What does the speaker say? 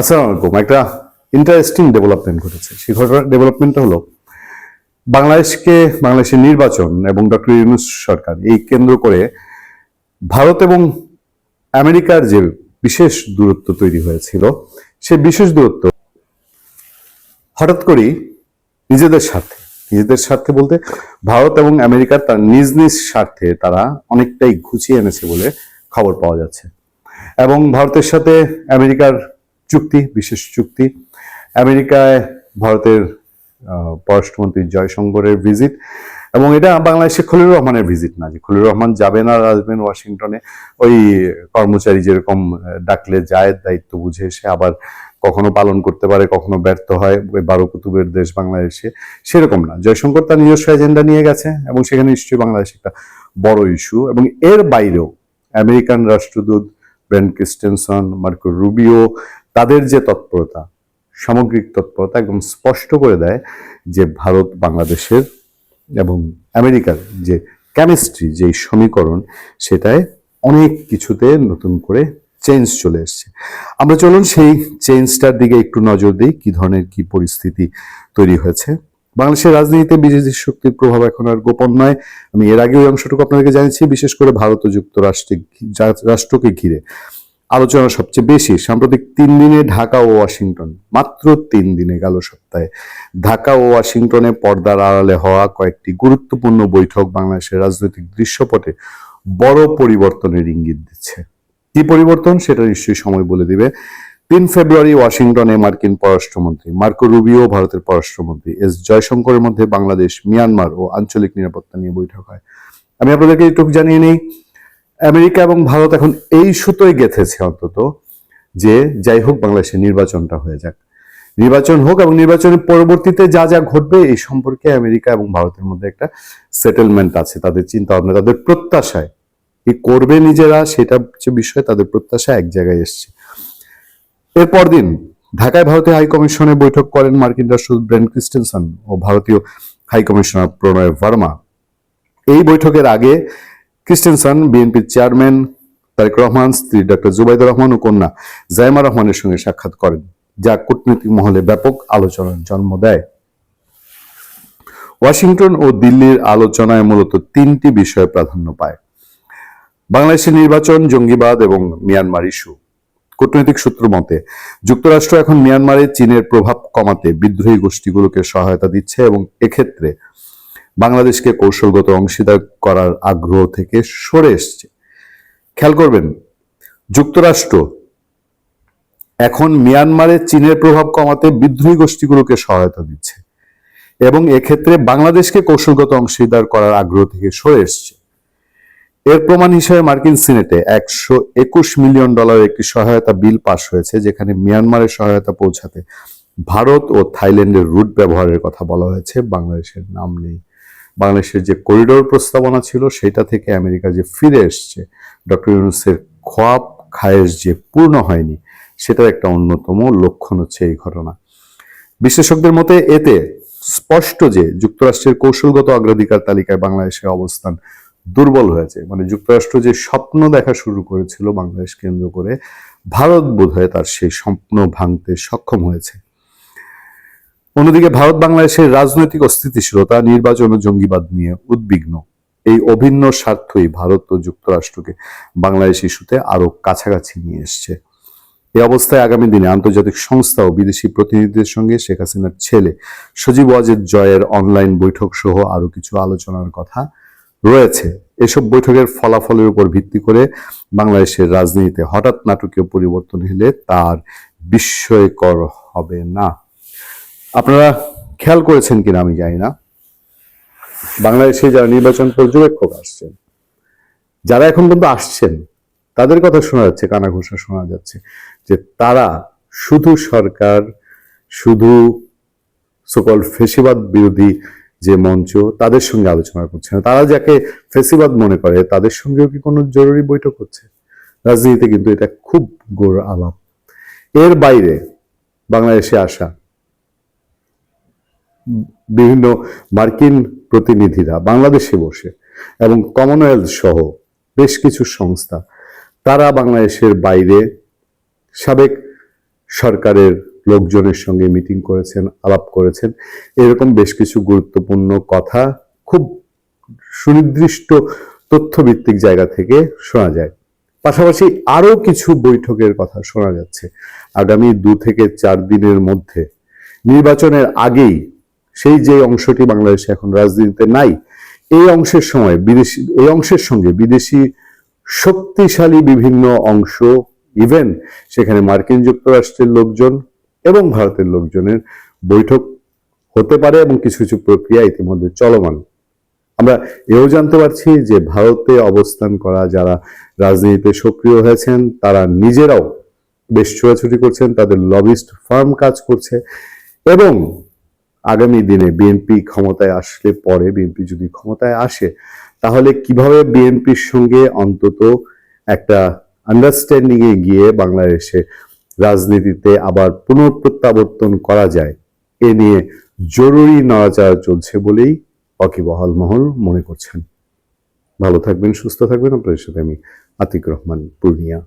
আসসালামু আলাইকুম একটা ইন্টারেস্টিং ডেভেলপমেন্ট ঘটেছে। সেই ঘটনা ডেভেলপমেন্টটা হলো, বাংলাদেশকে, বাংলাদেশের নির্বাচন এবং ডক্টর ইউনুস সরকার এই কেন্দ্র করে ভারত এবং আমেরিকার যে বিশেষ দূরত্ব তৈরি হয়েছিল, সে বিশেষ দূরত্ব হঠাৎ করেই নিজেদের স্বার্থে নিজেদের স্বার্থে বলতে ভারত এবং আমেরিকার তার নিজ নিজ স্বার্থে তারা অনেকটাই ঘুচিয়ে এনেছে বলে খবর পাওয়া যাচ্ছে। এবং ভারতের সাথে আমেরিকার চুক্তি, বিশেষ চুক্তি। আমেরিকায় ভারতের পররাষ্ট্রমন্ত্রী জয়শঙ্করের ভিজিট এবং এটা বাংলাদেশে খলিলুর রহমানের ভিজিট না, যে খলিলুর রহমান যাবেন আর আসবেন ওয়াশিংটনে, ওই কর্মচারী যেরকম ডাকলে যায়, দায়িত্ব বুঝে সে আবার কখনো পালন করতে পারে, কখনো ব্যর্থ হয়, ওই বারো কুতুবের দেশ বাংলাদেশে, সেরকম না। জয়শঙ্কর তার নিজস্ব এজেন্ডা নিয়ে গেছে এবং সেখানে নিশ্চয়ই বাংলাদেশ একটা বড় ইস্যু এবং এর বাইরেও আমেরিকান রাষ্ট্রদূত ব্রেন ক্রিস্টেনসন, মার্কো রুবিও তাদের যে তৎপরতা, সামগ্রিক তৎপরতা একদম স্পষ্ট করে দেয় যে ভারত, বাংলাদেশের এবং আমেরিকার যে কেমিস্ট্রি যে সমীকরণ, সেটায় অনেক কিছুতে নতুন করে চেঞ্জ চলে এসছে। আমরা চলুন সেই চেঞ্জটার দিকে একটু নজর দিই, কি ধরনের কি পরিস্থিতি তৈরি হয়েছে। বাংলাদেশের রাজনীতিতে বিদেশি শক্তির প্রভাব এখন আর গোপন নয়। আমি এর আগে ওই অংশটুকু আপনাদেরকে জানিয়েছি, বিশেষ করে ভারত ও যুক্তরাষ্ট্রে রাষ্ট্রকে ঘিরে। আলোচনা সবচেয়ে বেশি। সাম্প্রতিক তিন দিনে ঢাকা ও ওয়াশিংটন, মাত্র তিন দিনে গেল সপ্তাহে। ঢাকা ও ওয়াশিংটনে পর্দার আড়ালে হওয়া কয়েকটি গুরুত্বপূর্ণ বৈঠক বাংলাদেশের রাজনৈতিক দৃশ্যপটে বড় পরিবর্তনের ইঙ্গিত দিচ্ছে। কি পরিবর্তন সেটা নিশ্চয়ই সময় বলে দিবে। তিন ফেব্রুয়ারি ওয়াশিংটনে মার্কিন পররাষ্ট্রমন্ত্রী, মার্কো রুবিও ভারতের পররাষ্ট্রমন্ত্রী এস জয়শঙ্করের মধ্যে বাংলাদেশ, মিয়ানমার ও আঞ্চলিক নিরাপত্তা নিয়ে বৈঠক হয়। আমি আপনাদেরকে একটু জানিয়ে নেই আমেরিকা এবং ভারত এখন এই সুতোয় গেঁথেছে অন্তত যে যাই হোক বাংলাদেশের নির্বাচনটা হয়ে যাক। নির্বাচন হোক এবং নির্বাচনের পরবর্তীতে যা যা ঘটবে এই সম্পর্কে আমেরিকা এবং ভারতের মধ্যে একটা সেটেলমেন্ট আছে। তাদের চিন্তা ভাবনা তাদের প্রত্যাশায় কি করবে নিজেরা সেটা হচ্ছে বিষয়, তাদের প্রত্যাশা এক জায়গায় এসছে। এরপর দিন ঢাকায় ভারতীয় হাই কমিশনে বৈঠক করেন মার্কিন রাষ্ট্রদূত ব্রেন ক্রিস্টেনসন ও ভারতীয় হাই কমিশনার প্রণয় ভার্মা। এই বৈঠকের আগে ক্রিস্টেনসন বিএনপির চেয়ারম্যান তারেক রহমান স্ত্রী ডক্টর জুবাইদুর রহমান ও কন্যা জায়মা রহমানের সঙ্গে সাক্ষাৎ করেন, যা কূটনৈতিক মহলে ব্যাপক আলোচনার জন্ম দেয়। ওয়াশিংটন ও দিল্লির আলোচনায় মূলত তিনটি বিষয় প্রাধান্য পায়। বাংলাদেশের নির্বাচন, জঙ্গিবাদ এবং মিয়ানমার ইস্যু। কূটনৈতিক সূত্র মতে, যুক্তরাষ্ট্র এখন মিয়ানমারে চীনের প্রভাব কমাতে বিদ্রোহী গোষ্ঠীগুলোকে সহায়তা দিচ্ছে এবং এক্ষেত্রে বাংলাদেশকে কৌশলগত অংশীদার করার আগ্রহ থেকে সরে এসছে। খেয়াল করবেন, যুক্তরাষ্ট্র এখন মিয়ানমারে চীনের প্রভাব কমাতে বিদ্রোহী গোষ্ঠীগুলোকে সহায়তা দিচ্ছে এবং এক্ষেত্রে বাংলাদেশকে কৌশলগত অংশীদার করার আগ্রহ থেকে সরে এসছে। এর প্রমাণ হিসেবে মার্কিন সিনেটে একশো একুশ মিলিয়ন ডলার একটি সহায়তা বিল পাশ হয়েছে, যেখানে মিয়ানমারের সহায়তা পৌঁছাতে ভারত ও থাইল্যান্ডের রুট ব্যবহারের কথা বলা হয়েছে, বাংলাদেশের নাম নেই। বাংলাদেশের যে করিডোর প্রস্তাবনা ছিল, সেটা থেকে আমেরিকা যে ফিরে এসছে, ডক্টর ইউনুসের খোয়াব খায়েশ যে পূর্ণ হয়নি, সেটার একটা অন্যতম লক্ষণ হচ্ছে এই ঘটনা। বিশেষজ্ঞদের মতে, এতে স্পষ্ট যে যুক্তরাষ্ট্রের কৌশলগত অগ্রাধিকার তালিকায় বাংলাদেশের অবস্থান দুর্বল হয়েছে মানে যুক্তরাষ্ট্র যে স্বপ্ন দেখা শুরু করেছিল বাংলাদেশ কেন্দ্র করে, ভারত বোধহয় তার সেই স্বপ্ন ভাঙতে সক্ষম হয়েছে। অন্যদিকে ভারত বাংলাদেশের রাজনৈতিক অস্থিতিশীলতা, নির্বাচন ও জঙ্গিবাদ নিয়ে উদ্বিগ্ন। এই অভিন্ন স্বার্থই ভারত ও যুক্তরাষ্ট্রকে বাংলাদেশ ইস্যুতে আরও কাছাকাছি নিয়ে এসছে। এই অবস্থায় আগামী দিনে আন্তর্জাতিক সংস্থা ও বিদেশি প্রতিনিধিদের সঙ্গে শেখ হাসিনার ছেলে সজীব ওয়াজেদ জয়ের অনলাইন বৈঠক সহ আরও কিছু আলোচনার কথা রয়েছে। এসব বৈঠকের ফলাফলের উপর ভিত্তি করে বাংলাদেশের রাজনীতিতে হঠাৎ নাটকীয় পরিবর্তন হলে তার বিস্ময়কর হবে না। আপনারা খেয়াল করেছেন কিনা আমি জানি না। বাংলাদেশে যারা নির্বাচন পর্যবেক্ষক আসছেন, যারা এখন পর্যন্ত আসছেন, তাদের কথা শোনা যাচ্ছে কানাঘোষা শোনা যাচ্ছে যে তারা শুধু সরকার, শুধু সকল ফেসিবাদ বিরোধী যে মঞ্চ, তাদের সঙ্গে আলোচনা করছে না। তারা যাকে ফেসিবাদ মনে করে, তাদের সঙ্গেও কি কোনো জরুরি বৈঠক হচ্ছে? রাজনীতিতে কিন্তু এটা খুব গোড় আলাপ। এর বাইরে বাংলাদেশে আসা বিভিন্ন মার্কিন প্রতিনিধিরা বাংলাদেশে বসে এবং কমনওয়েলথ সহ বেশ কিছু সংস্থা, তারা বাংলাদেশের বাইরে সাবেক সরকারের লোকজনের সঙ্গে মিটিং করেছেন, আলাপ করেছেন। এরকম বেশ কিছু গুরুত্বপূর্ণ কথা, খুব সুনির্দিষ্ট তথ্যভিত্তিক জায়গা থেকে শোনা যায়। পাশাপাশি আরও কিছু বৈঠকের কথা শোনা যাচ্ছে। আগামী দু থেকে চার দিনের মধ্যে নির্বাচনের আগেই সেই যে অংশটি বাংলাদেশে এখন রাজনীতিতে নাই, এই অংশের সময় বিদেশি এই অংশের সঙ্গে বিদেশি শক্তিশালী বিভিন্ন অংশ ইভেন সেখানে মার্কিন যুক্তরাষ্ট্রের লোকজন এবং ভারতের লোকজনের বৈঠক হতে পারে এবং কিছু কিছু প্রক্রিয়া ইতিমধ্যে চলমান। আমরা এও জানতে পারছি যে ভারতে অবস্থান করা যারা রাজনীতিতে সক্রিয় হয়েছেন, তারা নিজেরাও বেশ ছোটাছুটি করছেন, তাদের লবিস্ট ফার্ম কাজ করছে এবং আগামী দিনে বিএনপি ক্ষমতায় আসলে পরে বিএনপি যদি ক্ষমতায় আসে, তাহলে কীভাবে বিএনপির সঙ্গে অন্তত একটা আন্ডারস্ট্যান্ডিং এ গিয়ে বাংলাদেশে রাজনীতিতে আবার পুনঃপ্রত্যাবর্তন করা যায়, এ নিয়ে জরুরি নড়াচড়া চলছে বলেই অকিবহাল মহল মনে করছেন। ভালো থাকবেন, সুস্থ থাকবেন। আপনাদের সাথে আমি আতিক রহমান, পূর্ণিয়া।